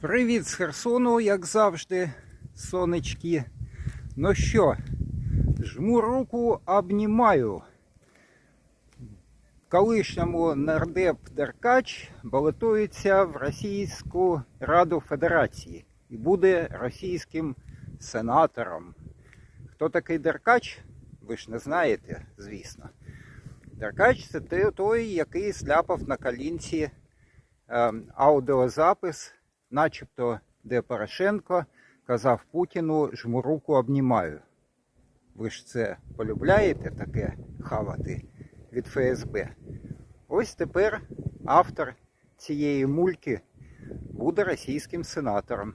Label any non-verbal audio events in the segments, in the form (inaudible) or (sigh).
Привіт з Херсону, як завжди, сонечки. Ну що, жму руку, обнімаю. Колишньому нардеп Деркач балотується в Російську Раду Федерації і буде російським сенатором. Хто такий Деркач? Ви ж не знаєте, звісно. Деркач це той, який сляпав на калінці ем, аудіозапис, начебто, де Порошенко казав Путіну жму руку обнімаю. Ви ж це полюбляєте таке хавати від ФСБ. Ось тепер автор цієї мульки буде російським сенатором.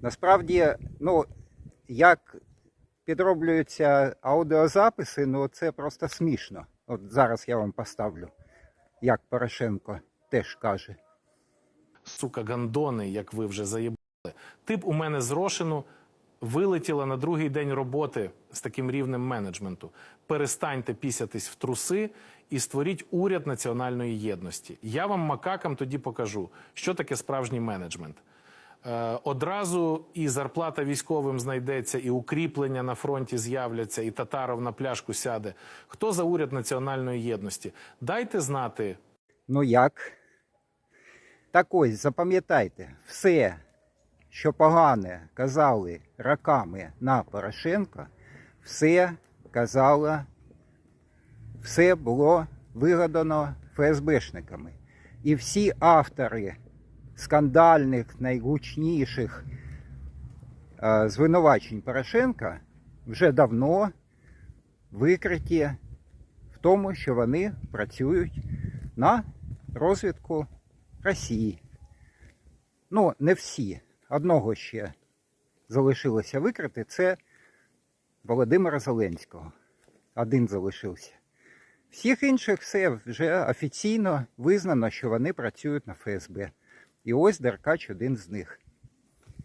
Насправді, ну, як підроблюються аудіозаписи, ну це просто смішно. От зараз я вам поставлю, як Порошенко теж каже. Сука, гандони, як ви вже заїбали. Ти б у мене з вилетіла на другий день роботи з таким рівнем менеджменту. Перестаньте пісятись в труси і створіть уряд національної єдності. Я вам макакам тоді покажу, що таке справжній менеджмент. Е, одразу і зарплата військовим знайдеться, і укріплення на фронті з'являться, і татаров на пляшку сяде. Хто за уряд національної єдності? Дайте знати Ну як? Так ось, запам'ятайте, все, що погане казали роками на Порошенка, все казала, все було вигадано ФСБшниками. І всі автори скандальних, найгучніших е, звинувачень Порошенка вже давно викриті в тому, що вони працюють на розвідку Росії. Ну, не всі. Одного ще залишилося викрити. Це Володимира Зеленського. Один залишився. Всіх інших все вже офіційно визнано, що вони працюють на ФСБ. І ось Деркач один з них.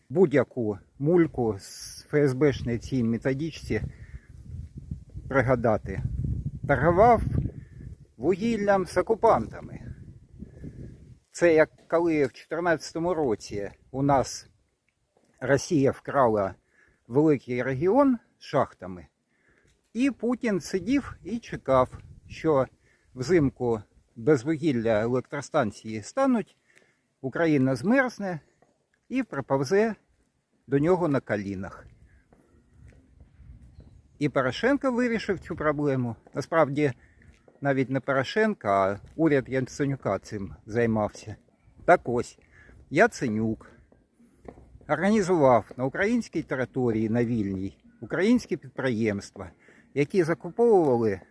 Будь-яку мульку з ФСБшної цій методичці пригадати. Торгував вугіллям з окупантами. Це як коли в 2014 році у нас Росія вкрала великий регіон шахтами, і Путін сидів і чекав, що взимку без вугілля електростанції стануть, Україна змерзне і приповзе до нього на колінах. І Порошенко вирішив цю проблему. Насправді, навіть не Порошенко, а уряд Яценюка цим займався. Так ось, Яценюк організував на українській території на вільній українські підприємства, які закуповували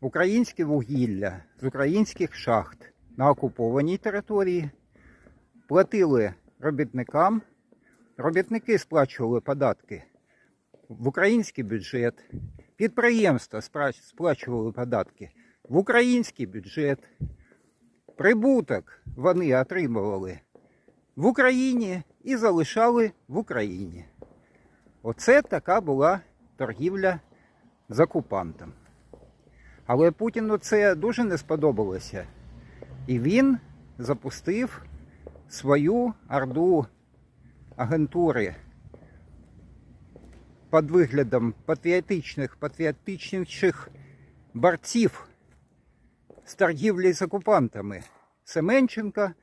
українське вугілля з українських шахт на окупованій території, платили робітникам, робітники сплачували податки в український бюджет, підприємства сплачували податки в український бюджет, прибуток вони отримували в Україні і залишали в Україні. Оце така була торгівля з окупантом. Але Путіну це дуже не сподобалося. І він запустив свою орду агентури під виглядом патріотичних, патріотичніших борців з торгівлі з окупантами Семенченка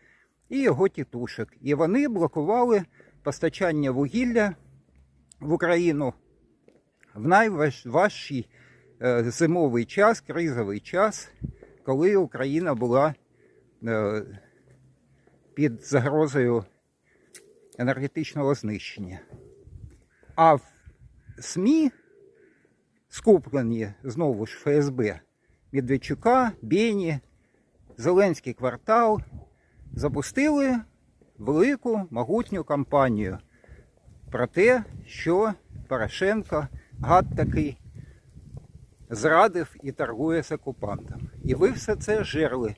і його тітушок. І вони блокували постачання вугілля в Україну в найважчий е, зимовий час, кризовий час, коли Україна була е, під загрозою енергетичного знищення. А в СМІ, скуплені знову ж ФСБ Медведчука, Бєні, Зеленський квартал, запустили велику могутню кампанію про те, що Порошенко гад такий зрадив і торгує з окупантом. І ви все це жерли.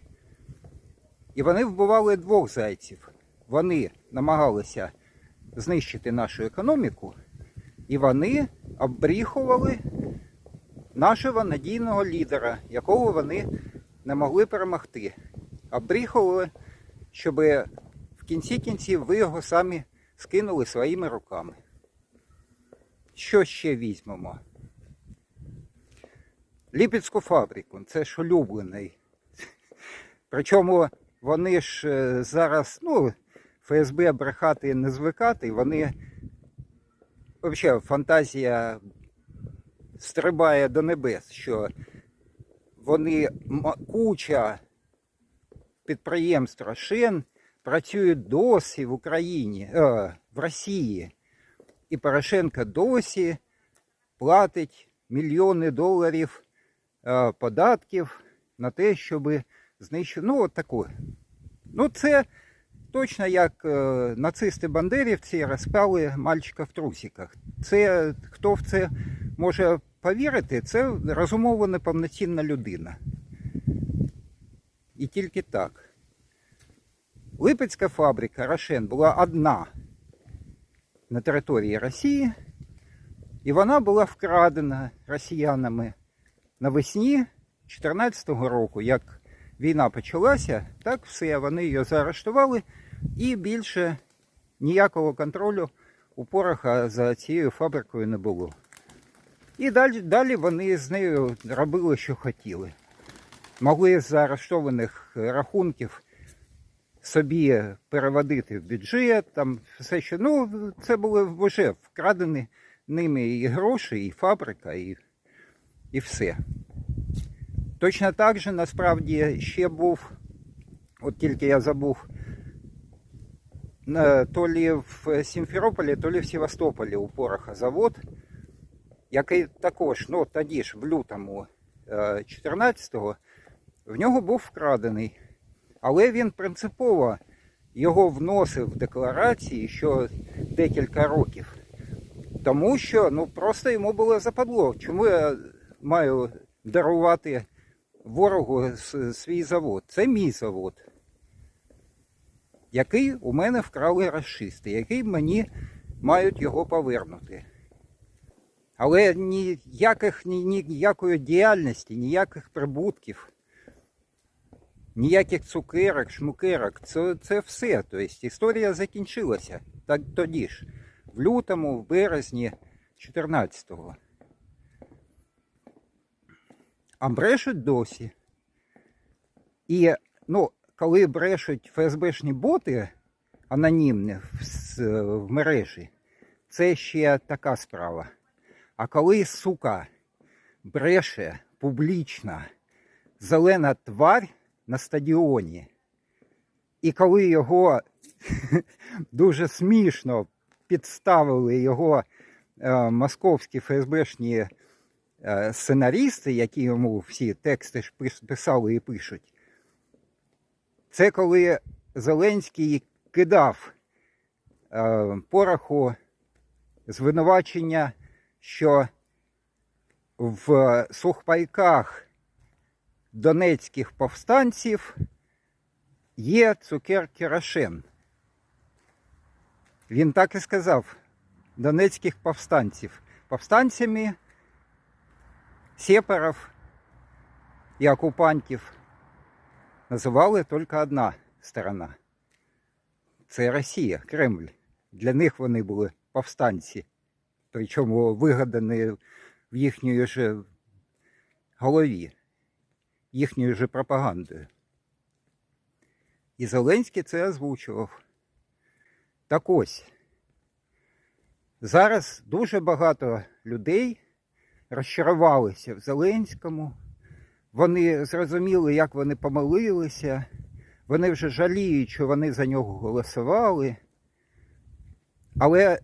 І вони вбивали двох зайців. Вони намагалися знищити нашу економіку, і вони обріхували нашого надійного лідера, якого вони не могли перемогти. Обріхували, щоб в кінці кінців ви його самі скинули своїми руками. Що ще візьмемо? Ліпецьку фабрику, це ж улюблений. Причому вони ж е, зараз, ну, ФСБ брехати не звикати, вони взагалі фантазія стрибає до небес, що вони куча підприємств Рошен працюють досі в Україні, е, в Росії. І Порошенко досі платить мільйони доларів е, податків на те, щоб знищити. Ну, от таку. Ну, це точно як е, нацисти-бандерівці розпяли мальчика в трусиках. Це хто в це може повірити, це розумово неповноцінна людина. І тільки так. Липецька фабрика Рошен була одна на території Росії, і вона була вкрадена росіянами навесні 2014 року. Як війна почалася, так все, вони її заарештували, і більше ніякого контролю у Пороха за цією фабрикою не було. І далі, далі вони з нею робили, що хотіли. Могли з заарештованих рахунків собі переводити в бюджет, там все що. Ну, це були вже вкрадені ними і гроші, і фабрика, і, і все. Точно так же насправді ще був, от тільки я забув, то лі в Сімферополі, то лі в Севастополі у Пороха завод, який також, ну тоді ж в лютому е, 14-го, в нього був вкрадений. Але він принципово його вносив в декларації що декілька років. Тому що ну, просто йому було западло. Чому я маю дарувати ворогу свій завод? Це мій завод, який у мене вкрали расисти, який мені мають його повернути. Але ніяких, ні, ніякої діяльності, ніяких прибутків ніяких цукерок, шмукерок, це, це все. Тобто історія закінчилася так тоді ж, в лютому, в березні 14-го. А брешуть досі. І ну, коли брешуть ФСБшні боти анонімні в, в мережі, це ще така справа. А коли, сука, бреше публічно зелена тварь на стадіоні. І коли його (laughs) дуже смішно підставили його е, московські ФСБшні е, сценарісти, які йому всі тексти ж писали і пишуть, це коли Зеленський кидав е, пороху звинувачення, що в сухпайках донецьких повстанців є цукерки Рошен. Він так і сказав: донецьких повстанців. Повстанцями сепарів і окупантів називали тільки одна сторона. Це Росія, Кремль. Для них вони були повстанці, причому вигадані в їхньої ж голові їхньою же пропагандою. І Зеленський це озвучував. Так ось, зараз дуже багато людей розчарувалися в Зеленському. Вони зрозуміли, як вони помилилися. Вони вже жаліють, що вони за нього голосували. Але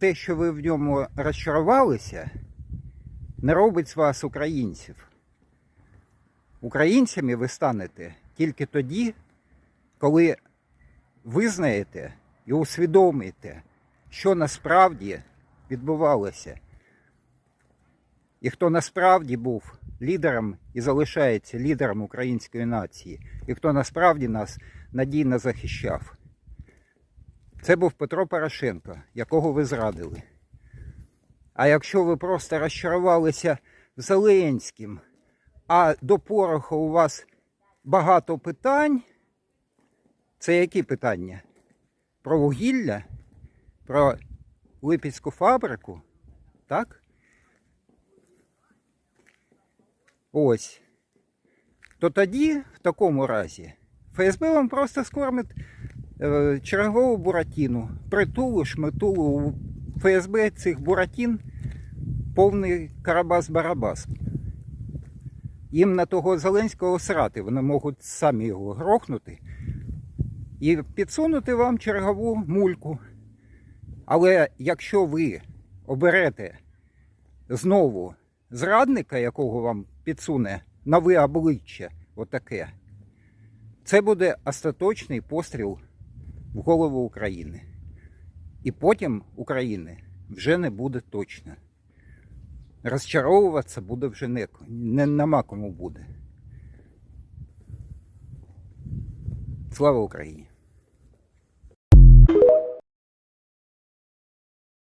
те, що ви в ньому розчарувалися, не робить з вас українців. Українцями ви станете тільки тоді, коли визнаєте і усвідомите, що насправді відбувалося. І хто насправді був лідером і залишається лідером української нації, і хто насправді нас надійно захищав. Це був Петро Порошенко, якого ви зрадили. А якщо ви просто розчарувалися Зеленським, а до Пороха у вас багато питань, це які питання? про вугілля, про Липецьку фабрику, так? Ось. То тоді, в такому разі, ФСБ вам просто скормить чергову буратіну, притулу, шметулу. У ФСБ цих буратін повний карабас-барабас. Їм на того Зеленського срати, вони можуть самі його грохнути і підсунути вам чергову мульку. Але якщо ви оберете знову зрадника, якого вам підсуне нове обличчя, отаке, це буде остаточний постріл в голову України. І потім України вже не буде точно. Розчаровуватися буде вже не, не нема кому буде. Слава Україні!